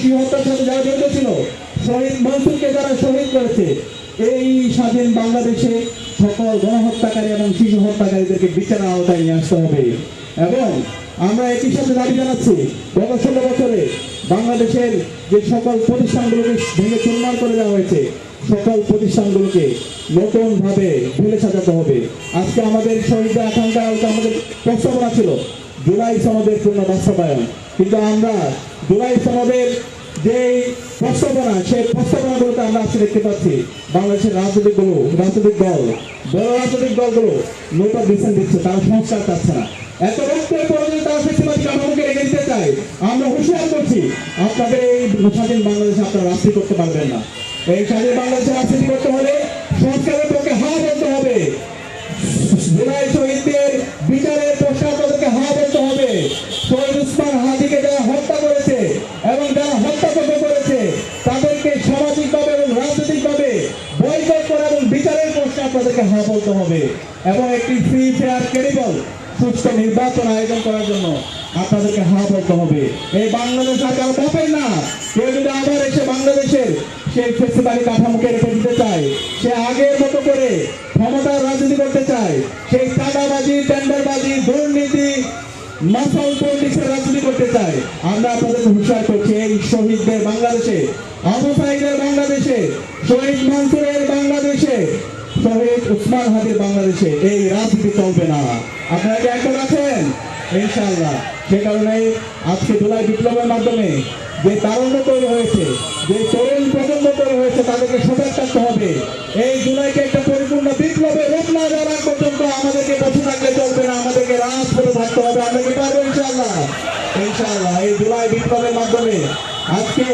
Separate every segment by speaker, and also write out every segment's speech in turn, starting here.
Speaker 1: শিশু হত্যার সাথে যারা জড়িত ছিল শহীদ মনসুরকে যারা শহীদ করেছে এই স্বাধীন বাংলাদেশে সকল গণহত্যাকারী এবং শিশু হত্যাকারীদেরকে বিচারের আওতায় নিয়ে আসতে হবে এবং আমরা একই সাথে দাবি জানাচ্ছি গত ষোলো বছরে বাংলাদেশের যে সকল প্রতিষ্ঠানগুলোকে ভেঙে চুরমার করে দেওয়া হয়েছে সকল প্রতিষ্ঠানগুলোকে নতুন ভাবে ঢেলে সাজাতে হবে আজকে আমাদের শহীদদের আকাঙ্ক্ষা আমাদের প্রস্তাবনা ছিল, জুলাই সনদের পূর্ণ বাস্তবায়ন। কিন্তু আমরা জুলাই সনদের যে প্রস্তাবনা, সেই প্রস্তাবনাগুলোতে আমরা আজকে দেখতে পাচ্ছি বাংলাদেশের রাজনৈতিক দল রাজনৈতিক দল, বড় রাজনৈতিক দলগুলো নোটা ডিসেন্ট দিচ্ছে, তারা সংস্কার চাচ্ছে না। এত রক্তের পরে তারা ফেসিবাদী কাঠামোকে রেখে দিতে চায়, আমরা হুঁশিয়ার করছি, আপনাদের এই স্বাধীন বাংলাদেশে আপনারা রাজনীতি করতে পারবেন না। এই স্বাধীন বাংলাদেশে রাজনীতি করতে হলে সংস্কারের বিচারের প্রশ্নে আপনাদেরকে হা বলতে হবে। এবং একটি ফ্রি ফেয়ার ক্রেডিবল সুস্থ নির্বাচন আয়োজন করার জন্য আপনাদেরকে হা বলতে হবে। এই বাংলাদেশ আর কারও না। কেউ যদি আবার এসে বাংলাদেশের সেই ফেস্টিভ্যালি কাঠামোকে রেখে দিতে চায়, সে আগের মতো করে ক্ষমতার রাজনীতি করতে চায়, সেই চাঁদাবাজি, টেন্ডারবাজি, দুর্নীতি, মাসাল পলিটিক্সের রাজনীতি করতে চায়, আমরা আপনাদেরকে হুঁশিয়ার করছি, এই শহীদদের বাংলাদেশে, আবু সাইদের বাংলাদেশে, শহীদ মানসুরের বাংলাদেশে শহীদ উসমান হাদির বাংলাদেশে এই রাজনীতি চলবে না। আপনারা কি একমত আছেন? ইনশাল্লাহ সে কারণে আজকে জুলাই বিপ্লবের মাধ্যমে যে তারুণ্য তৈরি হয়েছে, যে তরুণ প্রজন্ম তৈরি হয়েছে, তাদেরকে সজাগ থাকতে হবে। এই জুলাইকে একটা পরিপূর্ণ বিপ্লবে রূপ না দেওয়ার পর্যন্ত আমাদেরকে বসে থাকলে চলবে না, আমাদেরকে রাজ করে থাকতে হবে, আমরা পারব ইনশাল্লাহ ইনশাআল্লাহ, এই জুলাই বিপ্লবের মাধ্যমে আজকে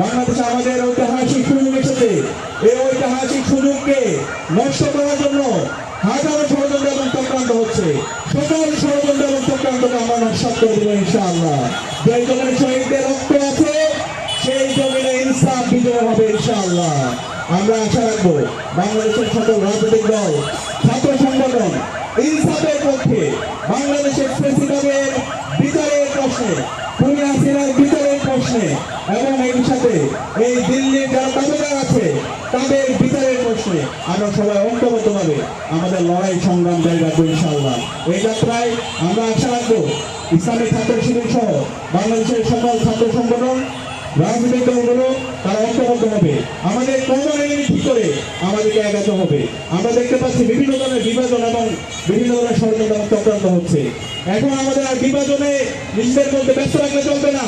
Speaker 1: বাংলাদেশে আমাদের ঐতিহাসিক এসেছে এই ঐতিহাসিক সুযোগকে নষ্ট করার জন্য হাজারো ষড়যন্ত্র এবং চক্রান্ত হচ্ছে। সকল ষড়যন্ত্র এবং চক্রান্তকে আমরা নষ্ট করে দেবো ইনশাআল্লাহ। যে জমিনে শহীদদের রক্ত আছে, সেই জমিনে ইনসাফ বিজয় হবে ইনশাআল্লাহ। আমরা আশা রাখব বাংলাদেশের সকল রাজনৈতিক দল, ছাত্র সংগঠন, ইনসাফের পক্ষে বাংলাদেশের প্রেসিডেন্টের বিচারের প্রশ্নে এবং সাথে এই দিল্লির যারা দাবিদার আছে, তাদের বিচারের প্রশ্নে আমরা সবাই ঐক্যবদ্ধভাবে আমাদের লড়াই সংগ্রাম জারি রাখব ইনশাআল্লাহ। এই যাত্রায় আমরা আশা রাখব ইসলামী ছাত্র শিবির সহ বাংলাদেশের সকল ছাত্র সংগঠন, রাজনৈতিক দলগুলো তারা ঐক্যবদ্ধ হবে আমাদের কোমরে ঠিক করে আমাদেরকে এগাতে হবে। আমরা দেখতে পাচ্ছি বিভিন্ন ধরনের বিভাজন এবং বিভিন্ন ধরনের ষড়যন্ত্র চক্রান্ত হচ্ছে। এখন আমাদের আর বিভাজনে নিজেদের মধ্যে ব্যস্ত রাখলে চলবে না।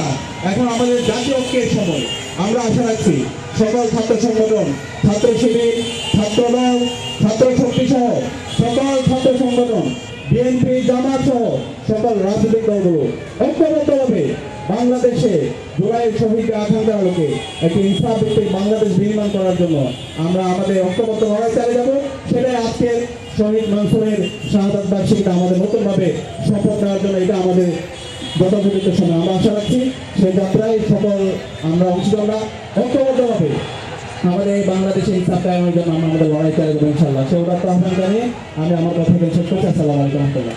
Speaker 1: এখন আমাদের জাতীয় ঐক্যের সময়। আমরা আশা রাখছি সকল ছাত্র সংগঠন, ছাত্র শিবির, ছাত্র দল, ছাত্র শক্তি সহ সকল ছাত্র সংগঠন বিএনপি জামাত সহ সকল রাজনৈতিক দলগুলো ঐক্যবদ্ধভাবে বাংলাদেশে জুলাইয়ের শহীদদের আকাঙ্ক্ষার আলোকে একটি ইনসাফ ভিত্তিক বাংলাদেশ নির্মাণ করার জন্য আমরা আমাদের ঐক্যবদ্ধ লড়াই চালিয়ে যাব। সেটাই আজকের শহীদ মনসুরের শাহাদাত বার্ষিকীটা আমাদের নতুনভাবে আমাদের যথাযথ সময় আমরা আশা রাখছি সেই যাত্রায় সকল আমরা অংশীদাররা ঐক্যবদ্ধভাবে আমাদের এই বাংলাদেশের ইনসাফ কায়েমের জন্য আমরা আমাদের লড়াই চালিয়ে দেবো ইনশাল্লাহ সেই উদাত্ত আহ্বান জানিয়ে আমি আমার কথা শেষ করছি। আলাইকুম রহমতুল্লাহ।